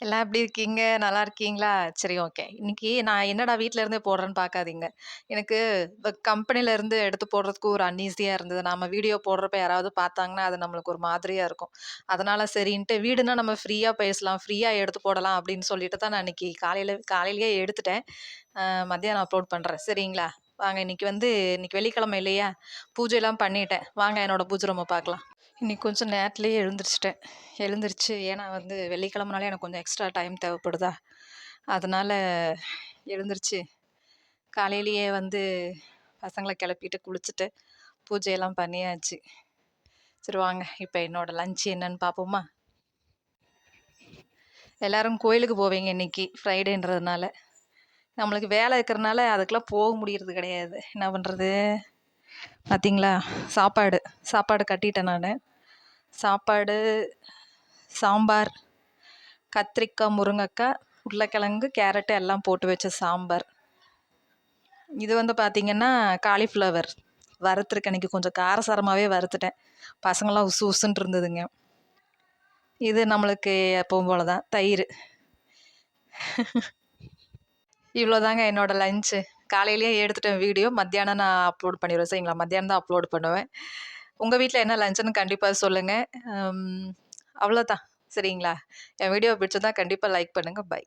எல்லாம் எப்படி இருக்கீங்க? நல்லா இருக்கீங்களா? சரி ஓகே. இன்னைக்கு நான் என்னடா வீட்ல இருந்தே போடுறேன்னு பார்க்காதீங்க. எனக்கு இப்ப கம்பெனில இருந்து எடுத்து போடுறதுக்கு ஒரு அன்ஈஸியா இருந்தது. நாம வீடியோ போடுறப்ப யாராவது பார்த்தாங்கன்னா, அது நம்மளுக்கு ஒரு மாதிரியா இருக்கும். அதனால சரின்ட்டு வீடுனா நம்ம ஃப்ரீயா பேசலாம், ஃப்ரீயா எடுத்து போடலாம் அப்படின்னு சொல்லிட்டு தான் நான் இன்னைக்கு காலையில காலையிலேயே எடுத்துட்டேன். அ மத்தியானம் அப்லோட் பண்றேன். சரிங்களா? வாங்க இன்னைக்கு வந்து இன்னைக்கு வெள்ளிக்கிழமை இல்லையா? பூஜைலாம் பண்ணிட்டேன். வாங்க என்னோட பூஜை ரூம பார்க்கலாம். இன்றைக்கி கொஞ்சம் நேரத்துலேயே எழுந்திரிச்சிட்டேன் எழுந்திரிச்சு ஏன்னா வந்து வெள்ளிக்கிழமனாலே எனக்கு கொஞ்சம் எக்ஸ்ட்ரா டைம் தேவைப்படுதா, அதனால் எழுந்திரிச்சு காலையிலேயே வந்து பசங்களை கிளப்பிட்டு, குளிச்சுட்டு, பூஜையெல்லாம் பண்ணியாச்சு. சரி வாங்க, இப்போ என்னோடய லஞ்ச் என்னன்னு பார்ப்போமா? எல்லோரும் கோயிலுக்கு போவீங்க இன்னைக்கு, ஃப்ரைடேன்றதுனால. நம்மளுக்கு வேலை இருக்கிறனால அதுக்கெல்லாம் போக முடியறது கிடையாது. என்ன பண்ணுறது பார்த்தீங்களா? சாப்பாடு சாப்பாடு கட்டிட்டேன் நான் சாப்பாடு, சாம்பார், கத்திரிக்காய், முருங்கக்காய், உருளைக்கிழங்கு, கேரட்டு எல்லாம் போட்டு வச்ச சாம்பார். இது வந்து பார்த்திங்கன்னா காலிஃப்ளவர் வறுத்துருக்கேன். இன்னைக்கு கொஞ்சம் காரசாரமாகவே வறுத்துட்டேன். பசங்களாம் உசு உசுன்ட்டு இருந்ததுங்க. இது நம்மளுக்கு எப்பவும் போல தான் தயிர். இவ்வளோதாங்க என்னோடய லஞ்ச்சு. காலையிலேயே எடுத்துட்டேன் வீடியோ. மத்தியானம் நான் அப்லோட் பண்ணிடுவேன் சரிங்களா? மத்தியானம் தான் அப்லோட் பண்ணுவேன். உங்கள் வீட்டில் என்ன லஞ்சுன்னு கண்டிப்பாக சொல்லுங்கள் அவ்வளோதான். சரிங்களா? என் வீடியோ பிடிச்சதான் கண்டிப்பாக லைக் பண்ணுங்கள் பை.